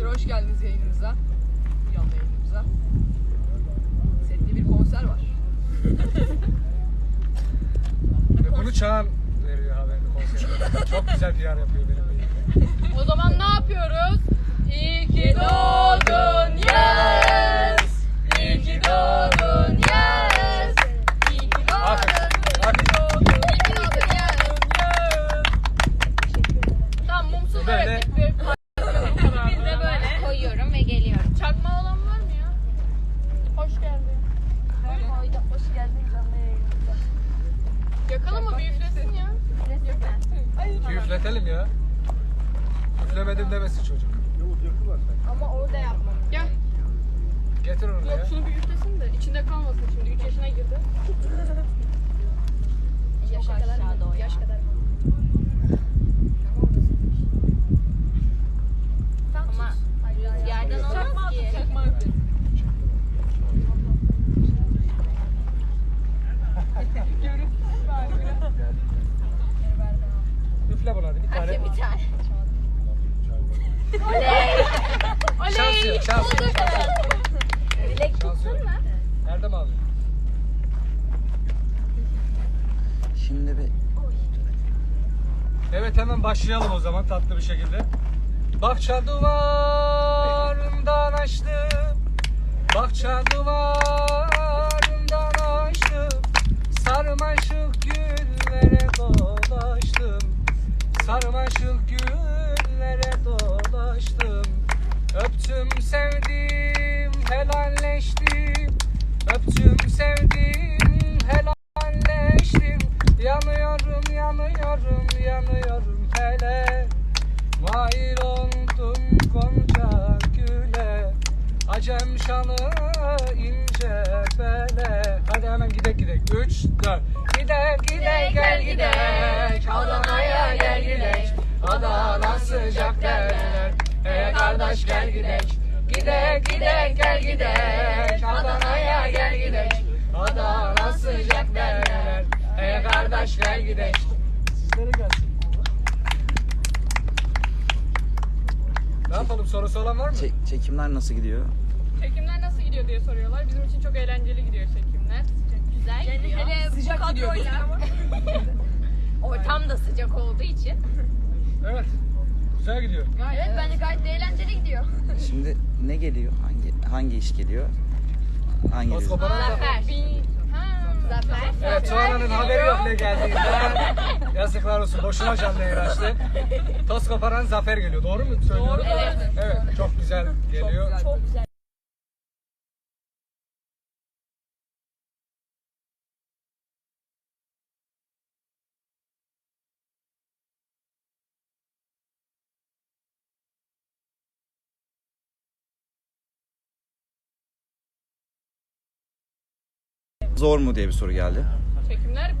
yayınımıza. Canlı yayınımıza. Setli bir konser var. Ve bunu Çağan veriyor haberini konserinde. Çok güzel PR yapıyor benimle ilgili. O zaman ne yapıyoruz? İyi ki doğdun yes. İyi ki doğdun yes. İyi ki Bakın, bakın. doğdun. İyi ki doğdun yes. Tamam mumsuz Böyle. evet. Bir Biz de böyle. Koyuyorum ve geliyorum. Çakma olan var mı ya? Hoş geldin. Hoş geldin canlı yayınımıza. Yakalama bir üflesin ya. Üfletelim ya. Üflemedim demesin çocuk. Ama orada yapmam. Gel. Getir onu Yok ya. şunu bir üflesin de içinde kalmasın şimdi 3 yaşına girdi. Yaşa kadar mı? Yaş kadar mı? Ama rüzgardan olmaz ki. Çakma üfle. Üfle buna hadi bir tane. Bir tane. Şans yok, şans yok. Dilek Şans yok. Erdem abi. Şimdi bir Evet hemen başlayalım o zaman tatlı bir şekilde. Bahçe duvarından açtım. Bahçe duvarından açtım. Sarmaşık güllere dolaştım. Sarmaşık güllere Öptüm sevdim helalleştim. Öptüm sevdim helalleştim. Yanıyorum yanıyorum yanıyorum hele. Mail oldum gonca güle. Acem şanı ince bele. Hadi hemen gidek gidek. Üç, dört. Gidek gidek gel gidek. Adana'ya gel gidek. Adana sıcak derler. Hey kardeş gel gidek. Gidek gidek gel gidek. Adana'ya gel gidek. Adana sıcak derler. Hey kardeş gel gidek. Sizlere gelsin. Ne yapalım sorusu olan var mı? çek- çekimler nasıl gidiyor? Çekimler nasıl gidiyor diye soruyorlar. Bizim için çok eğlenceli gidiyor çekimler. Güzel gidiyor. Hele Sıcak gidiyor ama. Ortam da sıcak olduğu için. Evet. Güzel gidiyor. Evet bence gayet de eğlenceli gidiyor. Şimdi ne geliyor? Hangi hangi iş geliyor? Hangi koparan da- Zafer. Ha. Zafer. Evet Tuana'nın haberi yok ne geldiğinden. Yazıklar olsun boşuna canlı yayın açtı. Toz koparan Zafer geliyor. Doğru mu söylüyorum? Doğru, evet. Evet çok güzel geliyor. Çok güzel. Zor mu diye bir soru geldi. Çekimler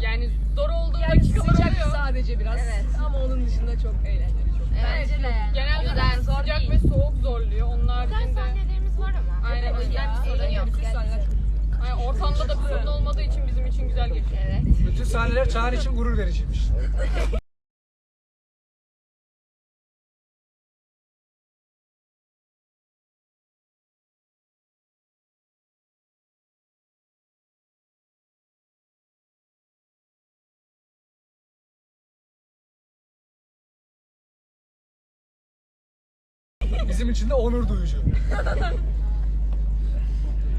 yani zor olduğu Yani dakikalar sıcak oluyor. sadece biraz. Evet. Ama onun dışında çok eğlenceli. Çok. Bence de yani. Genelde Güzel, zor sıcak değil. ve soğuk zorluyor. Onlar Güzel haricinde sahnelerimiz var ama. Aynen, O yüzden bir sorun yok. Bütün sahneler çok yani ortamda da bir sorun olmadığı için bizim için güzel geçiyor. Evet. Bütün sahneler Çağan için gurur vericiymiş. Bizim için de onur duyucu.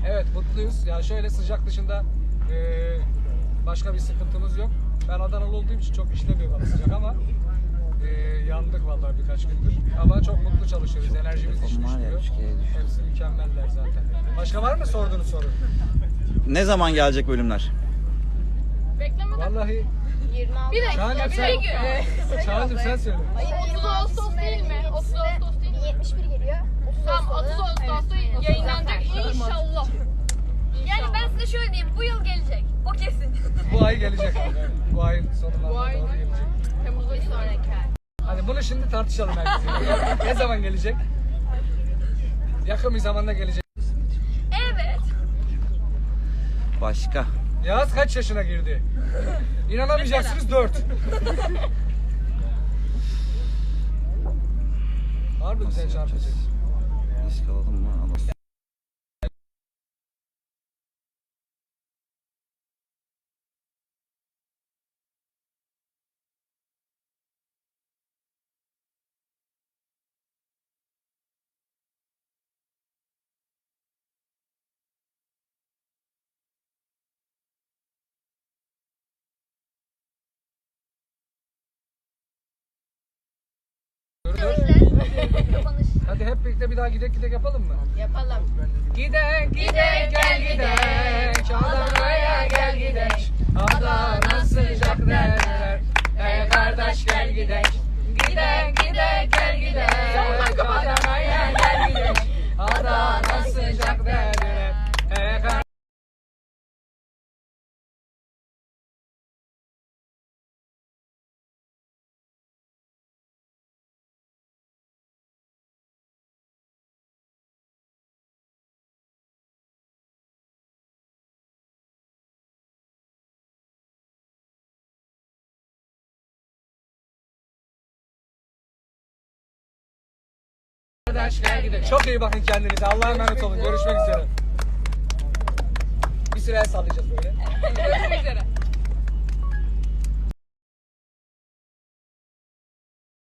Evet mutluyuz. Yani şöyle sıcak dışında eee, başka bir sıkıntımız yok. Ben Adanalı olduğum için çok işlemiyor bana sıcak ama eee, yandık vallahi birkaç gündür. Ama çok mutlu çalışıyoruz. Enerjimiz hiç ya, düşmüyor. Hepsi mükemmeller zaten. Başka var mı sorduğunuz soru? Ne zaman gelecek bölümler? Beklemeden Vallahi 26. bir dakika Çağan'cım bir sen, sen söyle. 30 Ağustos değil mi? 30 Ağustos? 71 geliyor. Tamam 30 Ağustos'ta yayınlanacak inşallah. Yani ben size şöyle diyeyim. Bu yıl gelecek. O kesin. Bu ay gelecek. Bu ayın sonuna Bu ay doğru gelecek. Temmuz'da bir sonraki ay. Hadi bunu şimdi tartışalım herkese. ne zaman gelecek? Yakın bir zamanda gelecek. Evet. Başka. Yağız kaç yaşına girdi? İnanamayacaksınız 4. Harbi güzel çarpıcı. Risk alalım mı? Alalım. Hadi hep birlikte bir daha gidek gidek yapalım mı? Yapalım. Gidek gidek gel gidek Adana'ya gel gidek gel gidek Çok iyi bakın kendinize. Allah'a emanet olun. Görüşmek üzere. Bir süre el sallayacağız böyle. Görüşmek üzere.